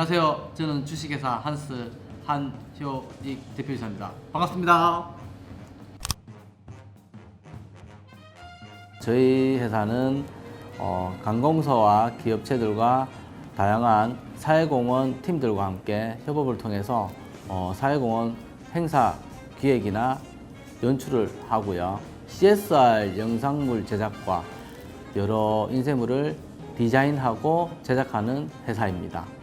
안녕하세요. 저는 주식회사 한스 한효익 대표이사입니다. 반갑습니다. 저희 회사는 어, 관공서와 기업체들과 다양한 사회공헌 팀들과 함께 협업을 통해서 어, 사회공헌 행사 기획이나 연출을 하고요. CSR 영상물 제작과 여러 인쇄물을 디자인하고 제작하는 회사입니다.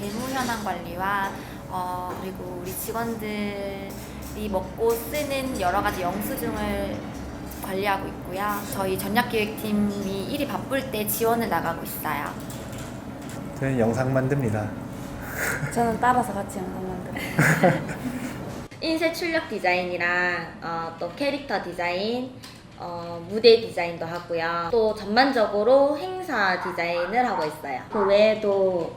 재무 현황 관리와 어, 그리고 우리 직원들이 먹고 쓰는 여러 가지 영수증을 관리하고 있고요. 저희 전략기획팀이 일이 바쁠 때 지원을 나가고 있어요. 저는 영상 만듭니다. 저는 따라서 같이 영상 만들어요. 인쇄 출력 디자인이랑 어, 또 캐릭터 디자인, 어, 무대 디자인도 하고요. 또 전반적으로 행사 디자인을 하고 있어요. 그 외에도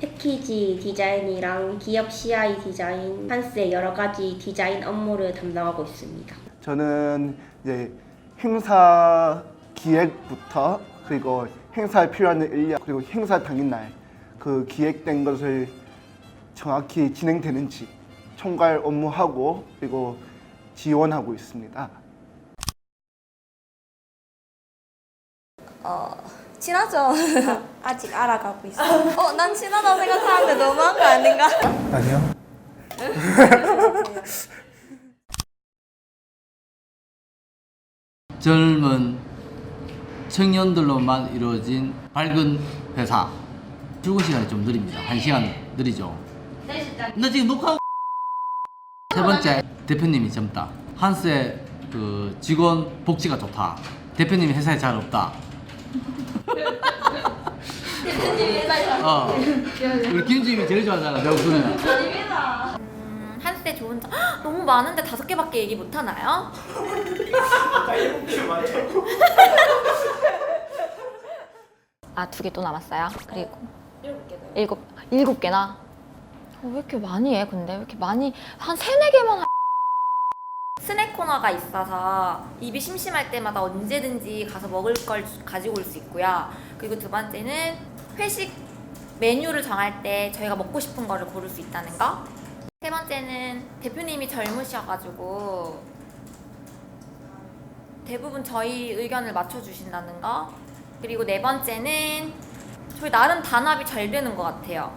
패키지 디자인이랑 기업 CI 디자인, 한스의 여러 가지 디자인 업무를 담당하고 있습니다. 저는 이제 행사 기획부터 그리고 행사에 필요한 인력 그리고 행사 당일날 그 기획된 것을 정확히 진행되는지 총괄 업무하고 그리고 지원하고 있습니다. 친하죠? 아직 알아가고 있어. 어, 난 친하다고 생각하는데 너무한 거 아닌가? 아니요. 젊은 청년들로만 이루어진 밝은 회사. 출근 시간이 좀 느립니다. 한 시간 느리죠. 나 지금 녹화하고. 세 번째 대표님이 젊다. 한스의 그 직원 복지가 좋다. 대표님이 회사에 잘 없다. 어. 우리 김주임이 제일 좋아하잖아. 명수는. 음, 한세 좋은 점 헉, 너무 많은데 다섯 개밖에 얘기 못 하나요? 아, 두 개 또 남았어요. 그리고 일곱 일곱 개나. 어, 왜 이렇게 많이 해? 근데 왜 이렇게 많이 한 세네 개만 하... 스낵 코너가 있어서 입이 심심할 때마다 언제든지 가서 먹을 걸 주- 가지고 올 수 있고요. 그리고 두 번째는 회식 메뉴를 정할 때 저희가 먹고 싶은 거를 고를 수 있다는 거. 세 번째는 대표님이 젊으셔가지고 대부분 저희 의견을 맞춰주신다는 거. 그리고 네 번째는 저희 나름 단합이 잘 되는 것 같아요.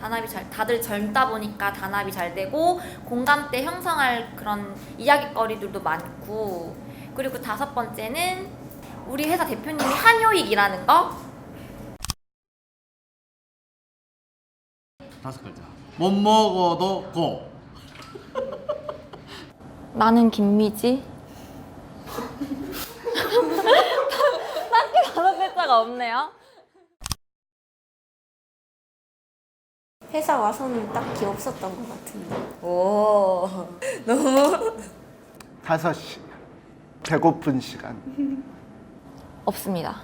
단합이 잘, 다들 젊다 보니까 단합이 잘 되고 공감대 형성할 그런 이야기거리들도 많고 그리고 다섯 번째는 우리 회사 대표님이 한효익이라는 거. 다섯 글자. 못 먹어도 고. 나는 김미지. 딱히 다섯 글자가 없네요. 회사 와서는 딱히 없었던 것 같은데. 오, 너무 5시 배고픈 시간 없습니다.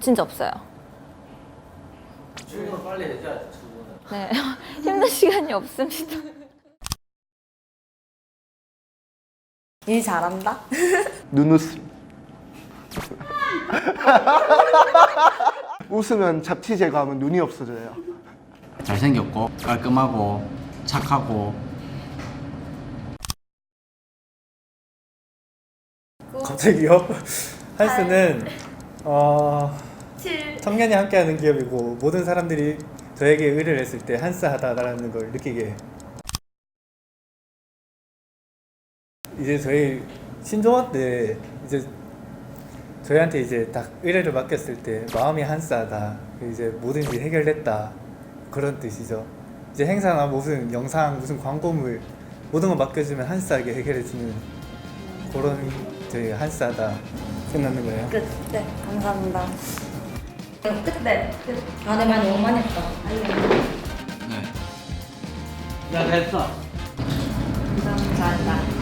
진짜 없어요. 출근 빨리 해줘야지. 출근을. 네, 힘든 시간이 없습니다. 일 잘한다? 눈웃음 웃으면 잡티 제거하면 눈이 없어져요. 잘생겼고 깔끔하고 착하고 갑자기요? 한스는 어, 청년이 함께하는 기업이고 모든 사람들이 저에게 의뢰를 했을 때 한스하다라는 걸 느끼게. 이제 저희 신종원 때 이제 저희한테 이제 딱 의뢰를 맡겼을 때 마음이 한스하다 이제 모든지 해결됐다 그런 뜻이죠. 이제 행사나 무슨 영상 무슨 광고물 모든 거 맡겨주면 한스하게 해결해주는 그런 저희 한스하다 생각나는 거예요. 끝. 네, 감사합니다. 그때 안에 많이 너무 많이 했다. 네. 야 됐어. 감사합니다.